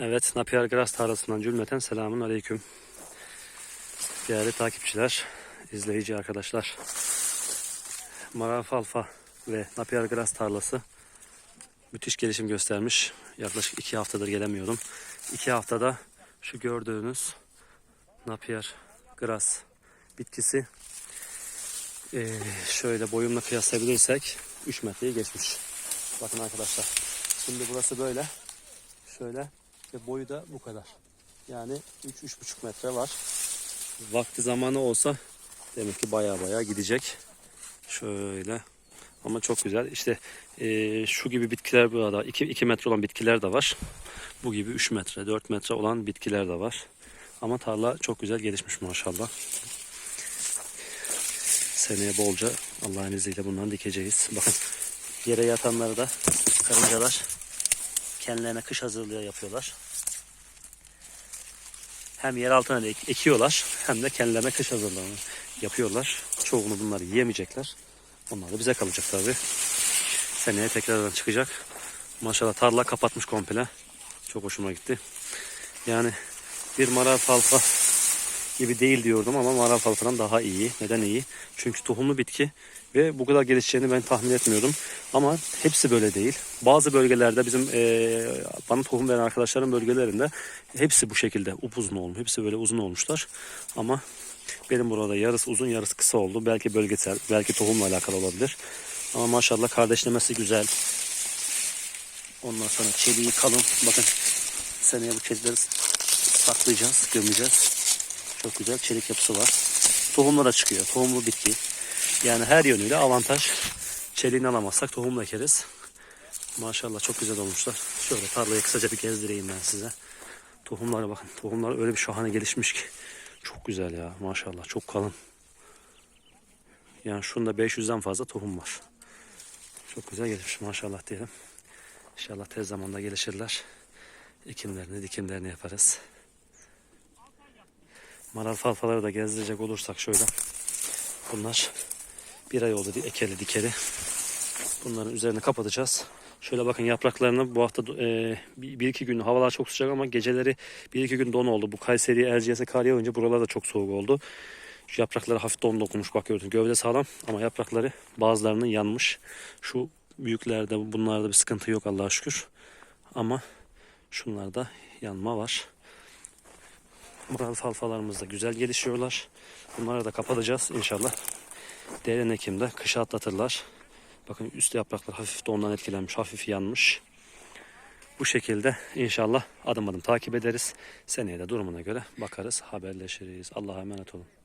Evet, Napier Gras tarlasından cümleten selamun aleyküm. Değerli takipçiler, izleyici arkadaşlar. Marafalfa ve Napier Gras tarlası müthiş gelişim göstermiş. Yaklaşık iki haftadır gelemiyordum. İki haftada şu gördüğünüz Napier Gras bitkisi eee, şöyle boyumla kıyaslayabilirsek 3 metreyi geçmiş. Bakın arkadaşlar. Şimdi burası böyle. Şöyle ve boyu da bu kadar. Yani 3-3,5 metre var. Vakti zamanı olsa demek ki baya baya gidecek. Şöyle. Ama çok güzel. İşte eee, şu gibi bitkiler burada. 2, 2 metre olan bitkiler de var. Bu gibi 3 metre, 4 metre olan bitkiler de var. Ama tarla çok güzel gelişmiş maşallah. Seneye bolca Allah'ın izniyle bundan dikeceğiz. Bakın yere yatanları da karıncalar kendilerine kış hazırlığı yapıyorlar. Hem yer altına da ek- ekiyorlar hem de kendilerine kış hazırlığını yapıyorlar. Çoğunu bunları yiyemeyecekler. Onlar da bize kalacak tabi. Seneye tekrardan çıkacak. Maşallah tarla kapatmış komple. Çok hoşuma gitti. Yani bir marafalfa gibi değil diyordum ama marafalfadan daha iyi. Neden iyi? Çünkü tohumlu bitki ve bu kadar gelişeceğini ben tahmin etmiyordum. Ama hepsi böyle değil. Bazı bölgelerde bizim eee, bana tohum veren arkadaşların bölgelerinde hepsi bu şekilde upuzun olmuş. Hepsi böyle uzun olmuşlar. Ama benim burada yarısı uzun yarısı kısa oldu. Belki bölgesel, belki tohumla alakalı olabilir. Ama maşallah kardeşlemesi güzel. Ondan sonra çeliği kalın. Bakın seneye bu çelikleri saklayacağız, gömeceğiz. Çok güzel çelik yapısı var. Tohumlara çıkıyor. Tohumlu bitki. Yani her yönüyle avantaj. Çeliğini alamazsak tohumla ekeriz. Maşallah çok güzel olmuşlar. Şöyle tarlayı kısaca bir gezdireyim ben size. Tohumlara bakın. Tohumlar öyle bir şahane gelişmiş ki. Çok güzel ya maşallah. Çok kalın. Yani şunda 500'den fazla tohum var. Çok güzel gelişmiş maşallah diyelim. İnşallah tez zamanda gelişirler. Ekimlerini, dikimlerini yaparız. Maral falfaları da gezdirecek olursak şöyle. Bunlar bir ay oldu ekeli dikeli. Bunların üzerini kapatacağız. Şöyle bakın yapraklarını bu hafta e, bir iki gün havalar çok sıcak ama geceleri bir iki gün don oldu. Bu Kayseri Erciyes'e kar yağınca buralar da çok soğuk oldu. Şu yaprakları hafif don dokunmuş bak gördün. Gövde sağlam ama yaprakları bazılarının yanmış. Şu büyüklerde bunlarda bir sıkıntı yok Allah'a şükür. Ama şunlarda yanma var. Mural falfalarımız da güzel gelişiyorlar. Bunları da kapatacağız inşallah. Derin Ekim'de kışa atlatırlar. Bakın üst yapraklar hafif de ondan etkilenmiş, hafif yanmış. Bu şekilde inşallah adım adım takip ederiz. Seneye de durumuna göre bakarız, haberleşiriz. Allah'a emanet olun.